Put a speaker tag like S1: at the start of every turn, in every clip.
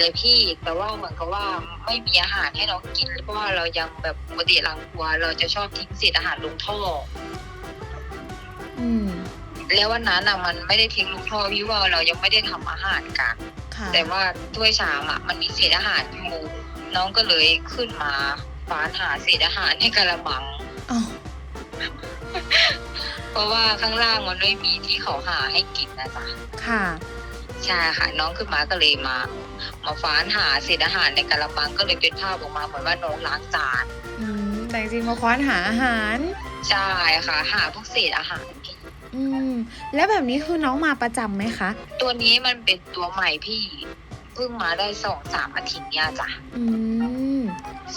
S1: เลยพี่ แต่ว่าเหมือนกับว่าไม่มีอาหารให้น้องกิน เพราะว่าเรายังแบบปกติหลังครัว เราจะชอบทิ้งเศษอาหารลงท่อ
S2: อืม
S1: แล้ววันนั้นอะมันไม่ได้ทิ้งลงท่อพี่ว่าเรายังไม่ได้ทำอาหารกัน
S2: ค่ะ
S1: แต่ว่าถ้วยชามอะมันมีเศษอาหารอยู่น้องก็เลยขึ้นมาฟานหาเศษอาหารให้กระมัง
S2: อ๋อ
S1: เพราะว่าข้างล่างมันไม่มีที่เขาหาให้กินนะจ๊ะ
S2: ค่ะ
S1: ใช่ค่ะน้องขึ้นมาก็เลยมา มาฟานหาเศษอาหารในกระมังก็เลยเป็นภาพออกมาเหมือนว่าน้องล้างจาน
S2: อืมแต่จริงๆมาควานหาอาหาร
S1: ใช่ค่ะ หาพวกเศษอาหารพี่
S2: อืม แล้วแบบนี้คือน้องมาประจำไหมคะ
S1: ตัวนี้มันเป็นตัวใหม่พี่เพิ่งมาได้สองสามอาทิตย์เนี่ยจ้ะ
S2: อืม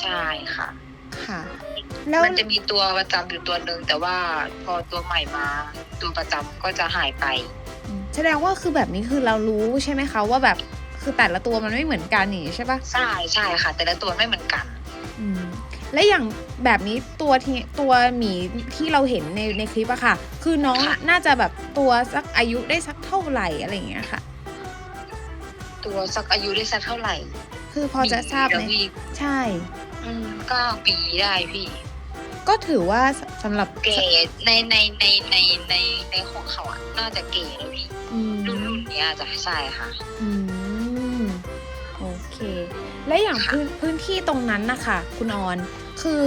S1: ใช่ค่ะ
S2: ค่ะ แล้ว
S1: มันจะมีตัวประจำอยู่ตัวหนึ่งแต่ว่าพอตัวใหม่มา ตัวประจำก็จะหายไป
S2: อืม แสดงว่าคือแบบนี้คือเรารู้ใช่ไหมคะว่าแบบคือแต่ละตัวมันไม่เหมือนกันนี่ใช่ปะ
S1: ใช่ใช่ค่ะ แต่ละตัวไม่เหมือนกัน
S2: อืมและอย่างแบบนี้ตัวที่ตัวหมีที่เราเห็นในในคลิปอะค่ะ คือน้อง
S1: ค่ะ
S2: น่าจะแบบตัวสักอายุได้สักเท่าไหร่อะไรอย่างเงี้ยค่ะ
S1: ตัวสักอายุได้สักเท่าไหร่
S2: คือพอจะทราบไหม
S1: เดี๋ยวพี่
S2: ใช่
S1: อืมเก้าปีได้พี่
S2: ก็ถือว่าสสำหรับ
S1: เก๋ในในในในในในของเขาอะน่าจะเก๋แล้วพี่
S2: อืม
S1: รุ่นรุ่นเนี้ยจะใช่ค่ะ
S2: อืมโอเค และอย่าง
S1: ค่ะ
S2: พื้นพื้นที่ตรงนั้นนะคะคุณออนคือ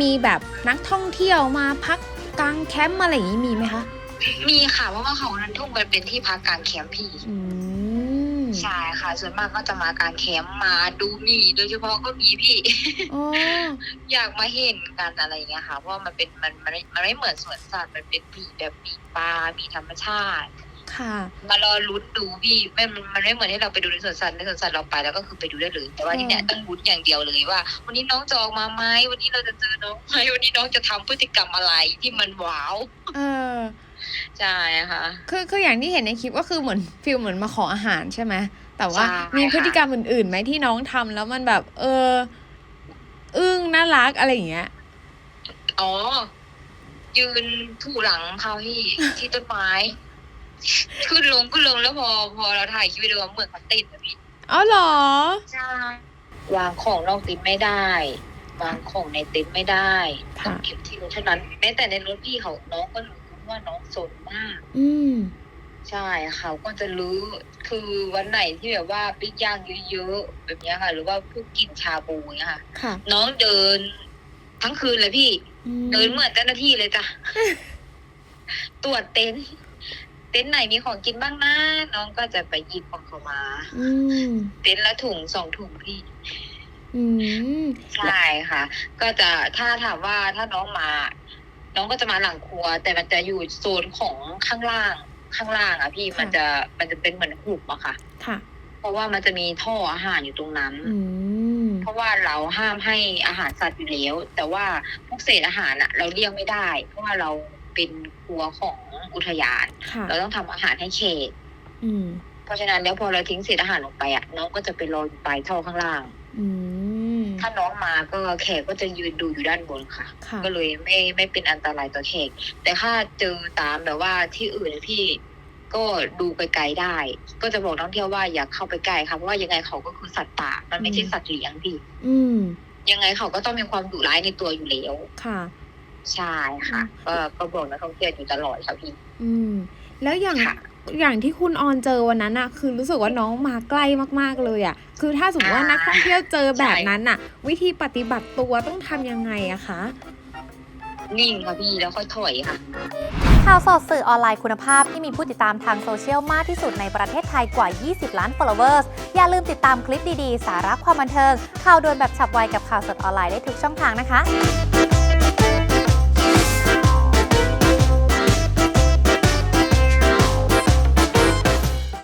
S2: มีแบบนักท่องเที่ยวมาพักกลางแคมป์อะไรอย่างนี้มีไหมคะ
S1: มีค่ะเพราะว่าเขานั้นทุ่งมันเป็นที่พักกลางแคมป์พี่
S2: อืม
S1: ใช่ ค่ะ ส่วนมากก็จะมากลางแคมป์มาดูหมีโดยเฉพาะก็มีพี่
S2: อ๋อ
S1: อยากมาเห็นกันอะไรอย่างเงี้ยค่ะ เพราะว่ามันเป็นมันมันไม่มันไม่เหมือนสวนสัตว์มันเป็นผีแบบมีปลา มีธรรมชาติ
S2: ค่ะ
S1: มารอลุ้นดูพี่ไม่มันมันไม่เหมือนที่เราไปดูในสวนสัตว์ในสวนสัตว์เราไปแล้วก็คือไปดูได้เลย แต่ว่าที่เนี่ยต้องลุ้นอย่างเดียวเลยว่า วันนี้น้องจะออกมาไหมวันนี้เราจะเจอน้องไหมวันนี้น้องจะทำพฤติกรรมอะไรที่มันว้าว
S2: เออ
S1: ใช่ค่ะ
S2: คือคืออย่างที่เห็นในคลิปก็คือเหมือนฟิลเหมือนมาขออาหารใช่ไหมแต่ว่า
S1: ใช่
S2: มี
S1: ค่ะ
S2: พฤติกรรมอื่นๆไหมที่น้องทำแล้วมันแบบ เออ อึ้งน่ารักอะไรอย่างเงี้ย
S1: อ๋อ ยืนถูหลังเขาที่ที่ต้นไม้ ขึ้นลงขึ้นลงแล้วพอ พอเราถ่ายคลิปวิดีโอเหมือนเขาติดอะพี่
S2: อ๋อเหรอ
S1: ใช่วางของนอกเต็นท์ไม่ได้วางของในเต็นท์ไม่ได้
S2: ค่ะ
S1: ต้องเก็บที่รถเท่านั้น แม้แต่ในรถพี่เขาน้องก็รู้ ว่าน้องสนมาก
S2: อืม
S1: ใช่เขาก็จะรู้คือวันไหนที่แบบว่าปิ้งย่างเยอะๆแบบเนี้ยค่ะ หรือว่าพวกกินชาบูเนี้ยค่ะ
S2: ค่ะ
S1: น้องเดิน ทั้งคืนเลยพี่
S2: อืม
S1: เดินเหมือนเจ้าหน้าที่เลยจ้ะ ตรวจเต็นท์เต็นท์ไหนมีของกินบ้างนะ น้องก็จะไปหยิบของเขามา
S2: อืม
S1: เต็นท์ละถุงสองถุงพี่
S2: อืม
S1: ใช่ค่ะ ก็จะถ้าถามว่าถ้าน้องมา น้องก็จะมาหลังครัว แต่มันจะอยู่โซนของข้างล่างข้างล่างอะพี่
S2: ค่ะ
S1: มันจะมันจะเป็นเหมือนหุบอะค่ะ
S2: ค่ะ
S1: เพราะว่ามันจะมีท่ออาหารอยู่ตรงนั้น
S2: อืม
S1: เพราะว่าเราห้ามให้อาหารสัตว์อยู่แล้ว แต่ว่าพวกเศษอาหารอะเราเลี่ยงไม่ได้ เพราะว่าเราเป็นครัวของอุทยาน
S2: ค่ะ
S1: เราต้องทำอาหารให้เขต
S2: อืม
S1: เพราะฉะนั้นแล้วพอเราทิ้งเศษอาหารลงไปอะน้องก็จะไปรออยู่ปลายท่อข้างล่าง
S2: อืม
S1: ถ้าน้องมาก็แขกก็จะยืนดูอยู่ด้านบนค่ะ
S2: ค่ะ
S1: ก็เลยไม่ไม่เป็นอันตรายต่อแขก แต่ถ้าเจอตามแบบว่าที่อื่นพี่ก็ดูไกลๆได้ ก็จะบอกนักท่องเที่ยวว่าอย่าเข้าไปใกล้ค่ะเพราะว่ายังไงเขาก็คือสัตว์ป่ามันไม่ใช่สัตว์เลี้ยงพี่
S2: อืม
S1: ยังไงเขาก็ต้องมีความดุร้ายในตัวอยู่แล้ว
S2: ค่ะ
S1: ใช่ค่ะ ก็ก็บอกนักท่องเที่ยวอยู่ตลอดค่ะพี่
S2: อืม แล้วอย่าง
S1: ค่ะ
S2: อย่างที่คุณออนเจอวันนั้นอะคือรู้สึกว่าน้องมาใกล้มากๆเลยอะคือถ้าสมมติว่า
S1: อ่านั
S2: นักท่องเที่ยวเจอแบบ
S1: ใช่
S2: นั้นอะวิธีปฏิบัติตัวต้องทำยังไงอะคะ
S1: นิ่งค่ะพี่แล้วค่อยถอยค่ะ
S3: ข่าวสดสื่อออนไลน์คุณภาพที่มีผู้ติดตามทางโซเชียลมากที่สุดในประเทศไทยกว่า 20 ล้าน followers อย่าลืมติดตามคลิปดีๆ สาระความบันเทิง ข่าวด่วนแบบฉับไวกับข่าวสดออนไลน์ได้ทุกช่องทางนะคะ